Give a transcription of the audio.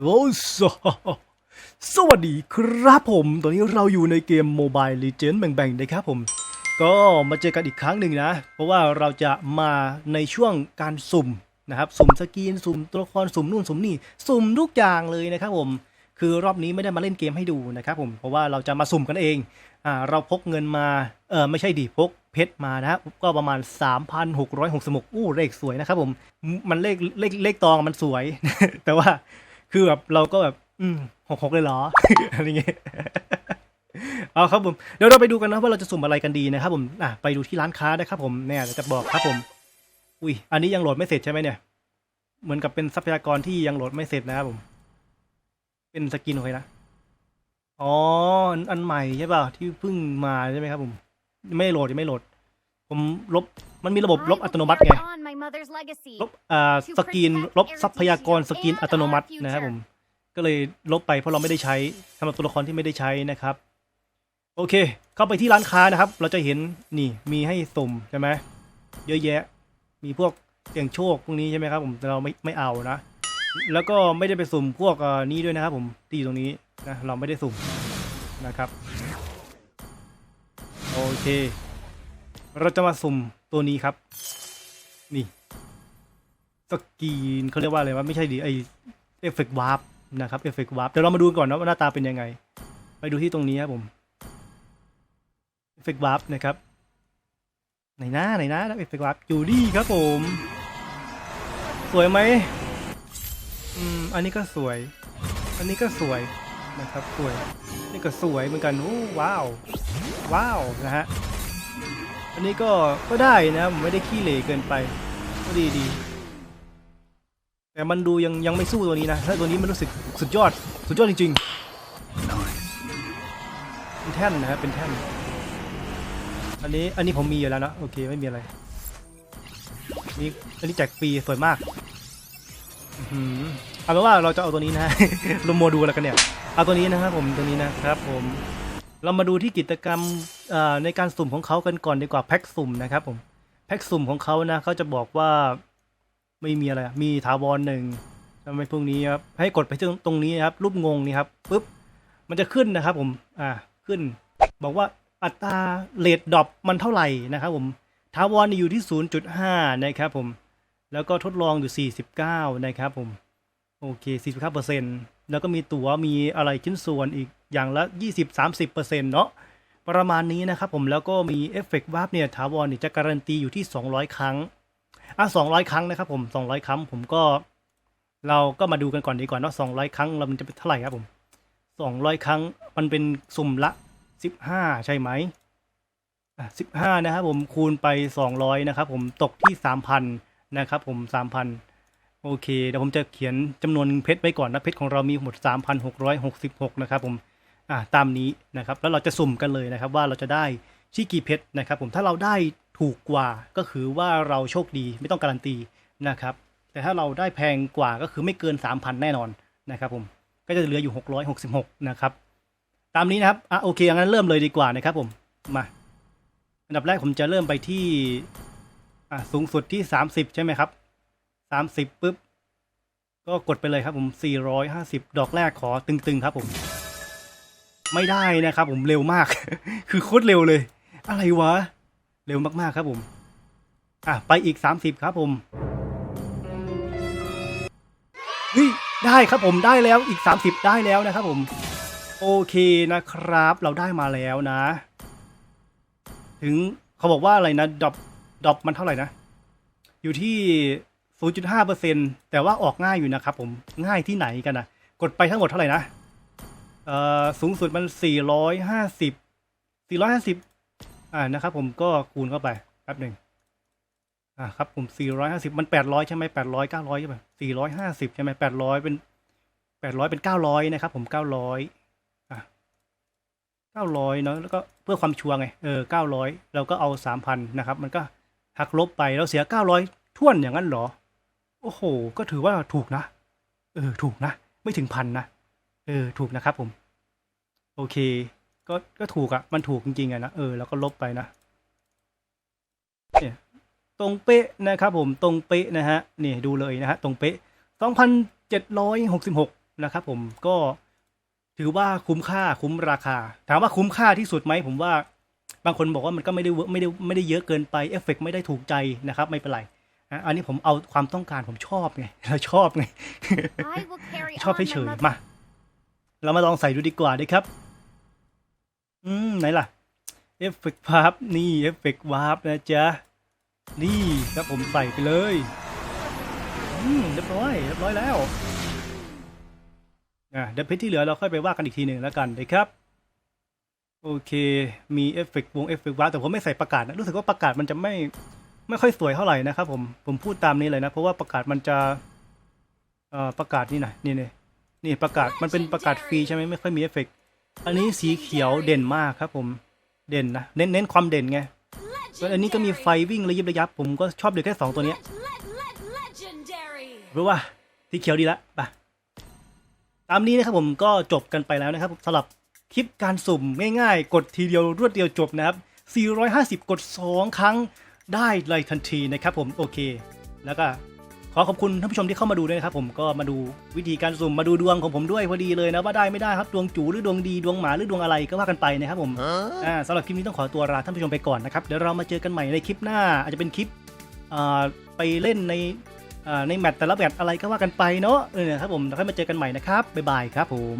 โอ้สสวัสดีครับผม ตอนนี้เราอยู่ในเกม Mobile Legends แบ่งๆนะครับผม ก็มาเจอกันอีกครั้งหนึ่งนะ เพราะว่าเราจะมาในช่วงการสุ่มนะครับ สุ่มสกีนสุ่มตัวละคร สุ่มนู่น สุ่มนี่ สุ่มทุกอย่างเลยนะครับผม คือรอบนี้ไม่ได้มาเล่นเกมให้ดูนะครับผม เพราะว่าเราจะมาสุ่มกันเอง อ่า เราพกเงินมา เออไม่ใช่ดิ พกเพชรมานะก็ประมาณ 3,666อู้เลขสวยนะครับผม มันเลขเลขเลขตองมันสวย แต่ว่า คือแบบเราก็แบบ อืมหกหกเลยเหรอ อะไรเงี้ยเอาครับผม เดี๋ยวเราไปดูกันนะว่าเราจะสุ่มอะไรกันดีนะครับผมอะไปดูที่ร้านค้านะครับผมเนี่ยจะบอกครับผม อุ้ยอันนี้ยังโหลดไม่เสร็จใช่ไหมเนี่ย เหมือนกับเป็นทรัพยากรที่ยังโหลดไม่เสร็จนะครับผม เป็นสกินโอเคนะ อ๋อ อันใหม่ใช่ป่ะที่เพิ่งมาใช่ไหมครับผม ไม่โหลดยังไม่โหลด ผมลบ มันมีระบบลบอัตโนมัติไง ลบอ่าสกรีนลบทรัพยากรสกรีนอัตโนมัตินะครับผมก็เลยลบไปเพราะเราไม่ได้ใช้สำหรับตัวละครที่ไม่ได้ใช้นะครับ โอเค เข้าไปที่ร้านค้านะครับ เราจะเห็นนี่มีให้สุ่มใช่ไหมเยอะแยะ มีพวกเสี่ยงโชคพวกนี้ใช่ไหมครับผมแต่เราไม่ไม่เอานะ แล้วก็ไม่ได้ไปสุ่มพวกเอ่อนี้ด้วยนะครับ ผมที่อยู่ตรงนี้นะเราไม่ได้สุ่มนะครับโอเค เราจะมาสุ่มตัวนี้ครับ นี่สกีนเขาเรียกว่าอะไรวะไม่ใช่ดิไอเอฟเฟกต์วาร์ปนะครับเอฟเฟกต์วาร์ปเดี๋ยวเรามาดูก่อนนะว่าหน้าตาเป็นยังไง ไปดูที่ตรงนี้ครับผมเอฟเฟกต์วาร์ปนะครับไหนหน้าไหนหน้าเอฟเฟกต์วาร์ปอยู่ดีครับผม สวยไหมอืมอันนี้ก็สวย อันนี้ก็สวยนะครับสวย นี่ก็สวยเหมือนกันโอ้ว้าว ว้าวนะฮะ อันนี้ก็ก็ได้นะผมไม่ได้ขี้เหร่เกินไปก็ดีดีแต่มันดูยังยังไม่สู้ตัวนี้นะถ้าตัวนี้มันรู้สึกสุดยอดสุดยอดจริงๆเป็นแท่นนะครับเป็นแท่น อันนี้อันนี้ผมมีอยู่แล้วนะโอเคไม่มีอะไรนี่อันนี้แจกฟรีสวยมากเอาเป็นว่าเราจะเอาตัวนี้นะลงโมดูแล้วกันเนี่ย เอาตัวนี้นะครับผมตัวนี้นะครับผม เรามาดูที่กิจกรรม ในการสุ่มของเขากันก่อนดีกว่าแพ็กสุ่มนะครับผมแพ็กสุ่มของเขานะเขาจะบอกว่าไม่มีอะไรมีถาวรหนึ่งทำไมพวกนี้ครับให้กดไปที่ตรงนี้นะครับ รูปงงนี่ครับปุ๊บมันจะขึ้นนะครับ ผมอ่าขึ้น บอกว่าอัตราเลทดรอปมันเท่าไหร่นะครับ ผมถาวรอยู่ที่ 0.5 นะครับผม แล้วก็ทดลองอยู่ 49 นะครับผม โอเค 49%แล้วก็มีตั๋วมีอะไรชิ้นส่วนอีกอย่างละ 20-30%เนาะ ประมาณนี้นะครับผมแล้วก็มีเอฟเฟกต์วาร์ปเนี่ยถาวรเนี่ยจะการันตีอยู่ที่ 200 ครั้งอะสองร้อยครั้งนะครับผมสองร้อยครั้งผมก็ เราก็มาดูกันก่อนดีกว่าเนาะสองร้อยครั้งเรามันจะเป็นเท่าไหร่ครับผมสองร้อยครั้งมันเป็นสุ่มละสิบห้าใช่ไหมอะสิบห้านะครับผมคูณไปสองร้อยนะครับผมตกที่สามพันนะครับผมสามพันโอเคเดี๋ยวผมจะเขียนจำนวนเพชรไว้ก่อนนะเพชรของเรามีหมดสามพันหกร้อยหกสิบหกนะครับผม อะตามนี้นะครับ แล้วเราจะสุ่มกันเลยนะครับ ว่าเราจะได้ที่กี่เพชรนะครับผมถ้าเราได้ถูกกว่าก็คือว่าเราโชคดีไม่ต้องการันตีนะครับ แต่ถ้าเราได้แพงกว่าก็คือไม่เกิน 3,000 แน่นอนนะครับผมก็จะเหลืออยู่ 666 นะครับ ตามนี้นะครับอะโอเคงั้นเริ่มเลยดีกว่านะครับผมมาอันดับแรกผมจะเริ่มไปที่อะสูงสุดที่ 30 ใช่ไหมครับ 30ปุ๊บก็กดไปเลยครับผม 450 ดอกแรกขอตึงๆครับผม ไม่ได้นะครับผมเร็วมาก คือโคตรเร็วเลย อะไรวะ เร็วมากๆครับผม อะ ไปอีก 30 ครับผมเฮ้ยได้ครับผมได้แล้วอีก 30 ได้แล้วนะครับผม โอเคนะครับ เราได้มาแล้วนะ ถึงเขาบอกว่าอะไรนะดรอปดรอปมันเท่าไหร่นะ อยู่ที่ 0.5%แต่ว่าออกง่ายอยู่นะครับผมง่ายที่ไหนกันนะกดไปทั้งหมดเท่าไหร่นะ เอ่อสูงสุดมัน 450 450 อ่านะครับผมก็คูณเข้าไปแป๊บหนึ่งอ่าครับผม 450 มัน 800 ใช่ไหม800 900 ใช่ไหม450 ใช่ไหม800 เป็น 800 เป็น 900 นะครับผม 900 อะ 900 เนาะแล้วก็เพื่อความชัวร์ไง เออ 900 เราก็เอา 3,000 นะครับ มันก็หักลบไปเราเสีย 900ท่วนอย่างนั้นเหรอ โอ้โห ก็ถือว่าถูกนะ เออ ถูกนะ ไม่ถึงพันนะ เออ ถูกนะครับผม โอเค ก็ก็ถูกอะมันถูกจริงๆอะนะเออแล้วก็ลบไปนะเนี่ยตรงเป๊ะนะครับผมตรงเป๊ะนะฮะนี่ดูเลยนะฮะตรงเป๊ะ2,766นะครับผมก็ถือว่าคุ้มค่าคุ้มราคา ถามว่าคุ้มค่าที่สุดไหมผมว่าบางคนบอกว่ามันก็ไม่ได้เวอร์ไม่ได้ไม่ได้เยอะเกินไปเอฟเฟกต์ไม่ได้ถูกใจนะครับ ไม่เป็นไรอะอันนี้ผมเอาความต้องการผมชอบไงเราชอบไง I will carry ชอบ on ให้ my เฉย mother- มา เรามาลองใส่ดูดีกว่าดีครับ อืม ไหนล่ะ เอฟเฟกต์วาร์ปนี่เอฟเฟกต์วาร์ปนะจ๊ะ นี่ครับผมใส่ไปเลย อืม เรียบร้อย เรียบร้อยแล้วอะเดี๋ยวเพชรที่เหลือเราค่อยไปว่ากันอีกทีหนึ่งแล้วกันนะครับโอเค มีเอฟเฟกต์วงเอฟเฟกต์วาร์ปแต่ผมไม่ใส่ประกาศนะ รู้สึกว่าประกาศมันจะไม่ไม่ค่อยสวยเท่าไหร่นะครับผม ผมพูดตามนี้เลยนะ เพราะว่าประกาศมันจะ เอ่อ ประกาศนี่นะนี่เนี่ย นี่ประกาศมันเป็นประกาศฟรีใช่ไหมไม่ค่อยมีเอฟเฟกต์อันนี้สีเขียวเด่นมากครับผมเด่นนะเน้นเน้นความเด่นไงส่วนอันนี้ก็มีไฟวิ่งระยิบระยับผมก็ชอบเดือแค่สองตัวเนี้ย Let- let- legendary รู้ว่าสีเขียวดีละไปตามนี้นะครับผมก็จบกันไปแล้วนะครับสำหรับคลิปการสุ่มง่ายๆ กดทีเดียวรวดเดียวจบนะครับ 450 กด 2 ครั้งได้เลยทันทีนะครับผมโอเค แล้วก็ ขอขอบคุณท่านผู้ชมที่เข้ามาดูด้วยนะครับผมก็มาดูวิธีการสุ่มมาดูดวงของผมด้วยพอดีเลยนะว่าได้ไม่ได้ครับดวงจูหรือดวงดีดวงหมาหรือดวงอะไรก็ว่ากันไปนะครับผมอ่าสำหรับคลิปนี้ต้องขอตัวลาท่านผู้ชมไปก่อนนะครับเดี๋ยวเรามาเจอกันใหม่ในคลิปหน้า อาจจะเป็นคลิปอ่าไปเล่นในอ่าในแมตช์แต่ละแมตช์อะไรก็ว่ากันไปเนาะเออครับผมเดี๋ยวค่อยมาเจอกันใหม่นะครับบ๊ายบายครับผม